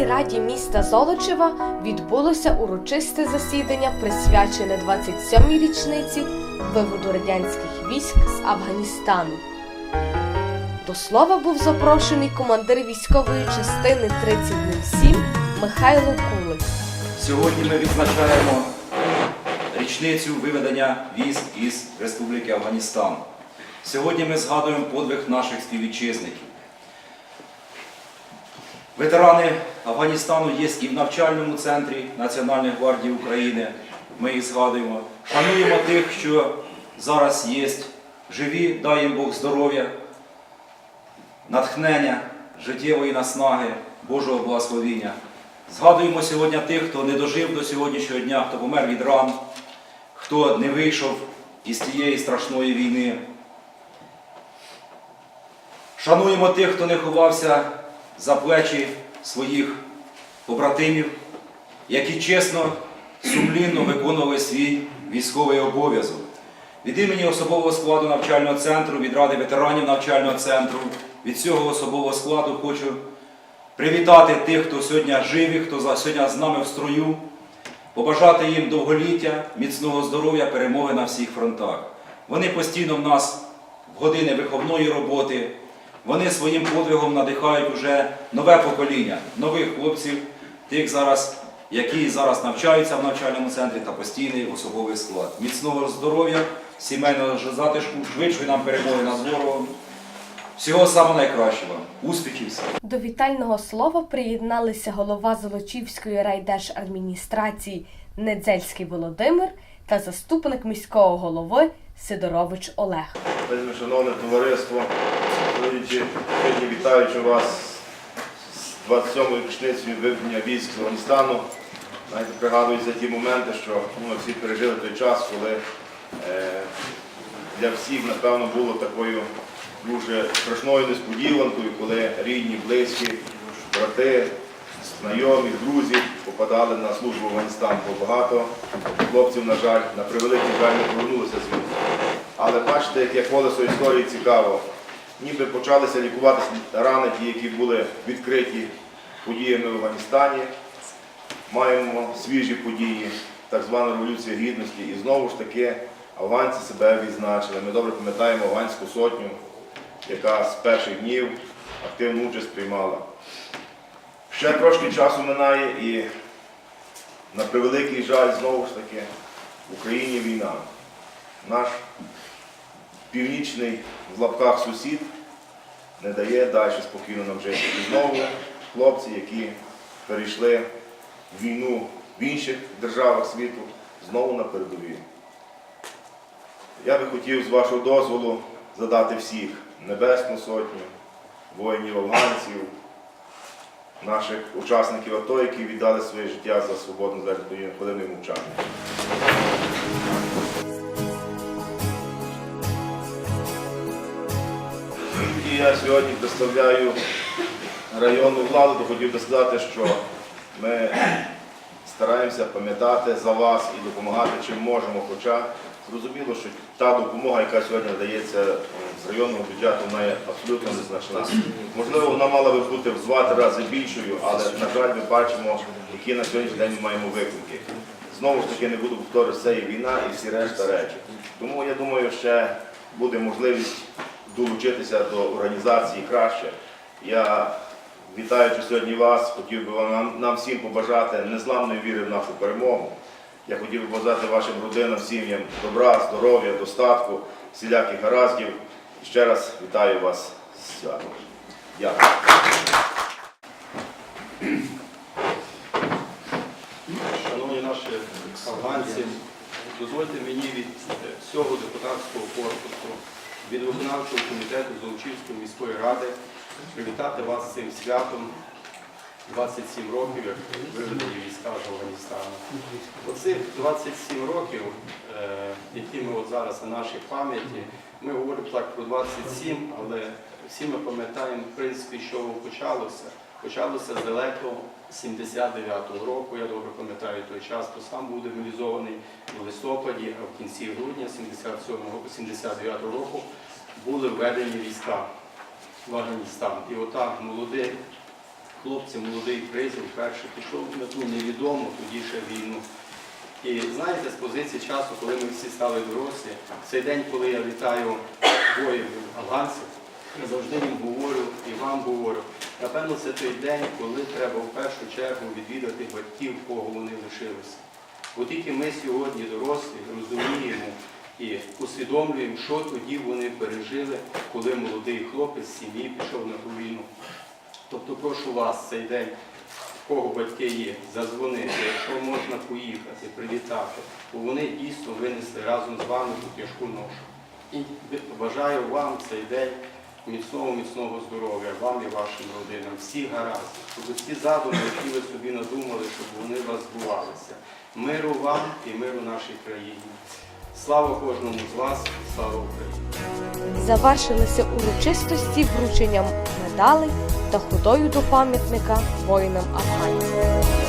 міській раді міста Золочева відбулося урочисте засідання, присвячене 27-й річниці виводу радянських військ з Афганістану. До слова був запрошений командир військової частини 3007 Михайло Кулик. Сьогодні ми відзначаємо річницю виведення військ із Республіки Афганістан. Сьогодні ми згадуємо подвиг наших співвітчизників. Ветерани Афганістану є і в навчальному центрі Національної гвардії України. Ми їх згадуємо. Шануємо тих, що зараз є живі, дай їм Бог здоров'я, натхнення, життєвої наснаги, Божого благословіння. Згадуємо сьогодні тих, хто не дожив до сьогоднішнього дня, хто помер від ран, хто не вийшов із тієї страшної війни. Шануємо тих, хто не ховався за плечі своїх побратимів, які чесно, сумлінно виконували свій військовий обов'язок. Від імені особового складу навчального центру, від Ради ветеранів навчального центру, від цього особового складу хочу привітати тих, хто сьогодні живі, хто сьогодні з нами в строю, побажати їм довголіття, міцного здоров'я, перемоги на всіх фронтах. Вони постійно в нас в години виховної роботи, вони своїм подвигом надихають уже нове покоління, нових хлопців, тих зараз, які зараз навчаються в навчальному центрі та постійний особовий склад. Міцного здоров'я, сімейного затишку, швидшої нам перемоги над ворогом. Всього самого найкращого. Успіхів! До вітального слова приєдналися голова Золочівської райдержадміністрації Недзельський Володимир та заступник міського голови Сидорович Олег. Шановне товариство, сьогодні вітаючи вас з 27-ю річницею виведення військ з Афганістану. Знаєте, пригадуються ті моменти, що ну, ми всі пережили той час, коли е, для всіх, напевно, було такою дуже страшною несподіванкою, коли рідні, близькі, брати, знайомі, друзі попадали на службу в Афганістан. Бо багато хлопців, на жаль, на превеликий жаль, не повернулися звідти. Але бачите, яке колесо історії цікаво. Ніби почалися лікуватися рани, ті, які були відкриті подіями в Афганістані. Маємо свіжі події, так звана Революція Гідності. І знову ж таки афганці себе відзначили. Ми добре пам'ятаємо афганську сотню, яка з перших днів активну участь приймала. Ще трошки часу минає і на превеликий жаль, знову ж таки, в Україні війна. Наш північний в лапках сусід не дає далі спокійно нам жити. І знову хлопці, які перейшли в війну в інших державах світу, знову на передовій. Я би хотів з вашого дозволу задати всіх Небесну Сотню, воїнів афганців, наших учасників АТО, які віддали своє життя за свободну землю хвилиною мовчання. І я сьогодні представляю районну владу, то хотів би сказати, що ми стараємося пам'ятати за вас і допомагати чим можемо. Хоча зрозуміло, що та допомога, яка сьогодні надається з районного бюджету, вона є абсолютно незначна. Можливо, вона мала би бути в два рази більшою, але, на жаль, ми бачимо, які на сьогоднішній день ми маємо виклики. Знову ж таки, не буду повторювати, це і війна, і всі решта речі. Тому я думаю, ще буде можливість долучитися до організації краще. Я, вітаючи сьогодні вас, хотів би вам нам, всім побажати незламної віри в нашу перемогу. Я хотів би побажати вашим родинам, сім'ям добра, здоров'я, достатку, всіляких гараздів. Ще раз вітаю вас з святом. Дякую. Шановні наші афганці, дозвольте мені від е, всього депутатського корпусу, від виконавчого комітету Золочівської міської ради привітати вас цим святом 27 років, як виведені війська з Афганістану. Оцих 27 років, е, які ми от зараз на нашій пам'яті, ми говоримо так про 27, але всі ми пам'ятаємо, в принципі, що почалося. Почалося з далекого 79-го року, я добре пам'ятаю той час, то сам був демобілізований в листопаді, а в кінці грудня 77-го, 79-го року були введені війська в Афганістан. І отак молодий хлопця молодий призов, перший пішов на ту невідому тоді ще війну. І знаєте, з позиції часу, коли ми всі стали дорослі, цей день, коли я вітаю воїнів афганців, завжди їм говорю і вам говорю. Напевно, це той день, коли треба в першу чергу відвідати батьків, кого вони лишилися. Бо тільки ми сьогодні дорослі розуміємо і усвідомлюємо, що тоді вони пережили, коли молодий хлопець з сім'ї пішов на ту війну. Тобто прошу вас цей день, в кого батьки є, задзвонити, якщо можна поїхати, привітати, бо вони дійсно винесли разом з вами ту тяжку ношу. І бажаю вам цей день міцного, міцного здоров'я, вам і вашим родинам, всіх гаразд, щоб ці задуми, які ви собі надумали, щоб вони вас збувалися. Миру вам і миру нашій країні. Слава кожному з вас, слава Україні! Завершилися урочистості врученням медалей та ходою до пам'ятника воїнам афганців.